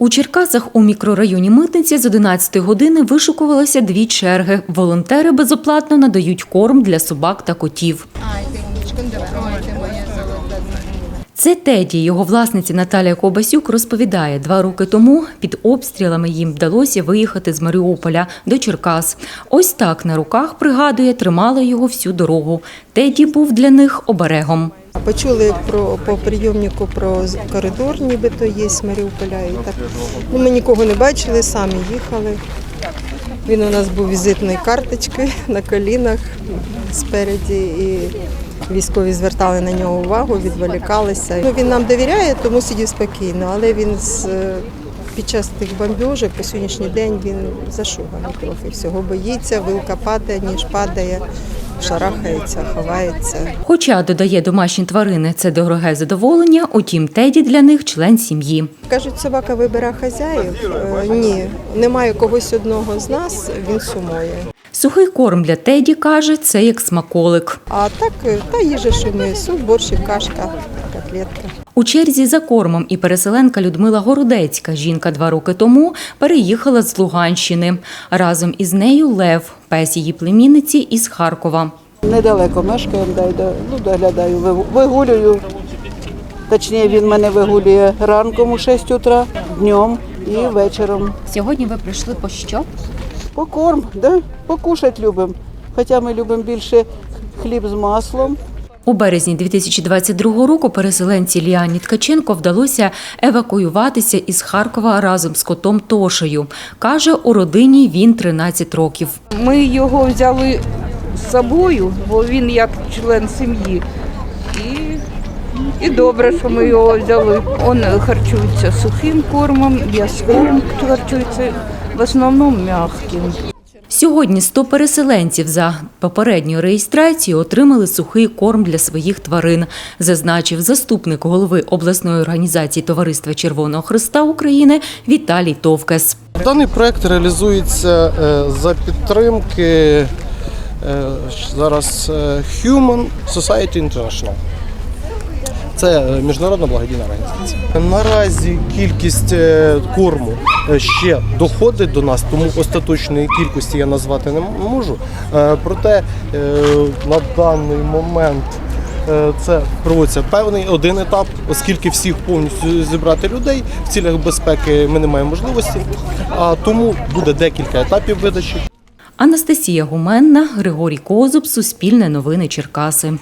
У Черкасах у мікрорайоні Митниці з 11 години вишукувалися дві черги. Волонтери безоплатно надають корм для собак та котів. Це Теді. Його власниця Наталія Кобасюк розповідає, два роки тому під обстрілами їм вдалося виїхати з Маріуполя до Черкас. Ось так на руках, пригадує, тримала його всю дорогу. Теді був для них оберегом. Почули про по прийомнику про коридор, нібито є з Маріуполя. І так ну, ми нікого не бачили, самі їхали. Він у нас був візитною карточкою на колінах спереді, і військові звертали на нього увагу, відволікалися. Ну, він нам довіряє, тому сидів спокійно, але він з, е, під час тих бомбіжок по сьогоднішній день він зашуганий трохи всього. Боїться, вилка падає, ніж падає, шарахається, ховається. Хоча, додає домашні тварини, це дороге задоволення, утім, Теді для них член сім'ї. Кажуть, собака вибирає хазяїв. Е, Ні, немає когось одного з нас, він сумує. Сухий корм для Теді, каже, це як смаколик. А так, е, та їжа, що ми суп, борщик, кашка, котлетка. У черзі за кормом і переселенка Людмила Городецька. Жінка два роки тому переїхала з Луганщини. Разом із нею Лев, пес її племінниці із Харкова. Недалеко мешкаємо, дай, да, ну, доглядаю, вигулюю. Точніше, він мене вигулює ранком у 6 утра, днем і вечором. Сьогодні ви прийшли по що? По корм, да? покушать любимо. Хоча ми любимо більше хліб з маслом. У березні 2022 року переселенці Ліані Ткаченко вдалося евакуюватися із Харкова разом з котом Тошею. Каже, у родині він 13 років. Ми його взяли з собою, бо він як член сім'ї. І, добре, що ми його взяли. Він харчується сухим кормом, м'язком харчується, в основному м'яким. Сьогодні 100 переселенців за попередньою реєстрацією отримали сухий корм для своїх тварин, зазначив заступник голови обласної організації Товариства Червоного Христа України Віталій Товкес. Даний проект реалізується е, за підтримки е, зараз е, Human Society International. Це е, міжнародна благодійна організація. Наразі кількість е, корму е, ще доходить до нас, тому остаточної кількості я назвати не можу. Проте на даний момент це проводиться певний один етап, оскільки всіх повністю зібрати людей в цілях безпеки ми не маємо можливості. А тому буде декілька етапів видачі. Анастасія Гуменна, Григорій Козуб, Суспільне новини Черкаси.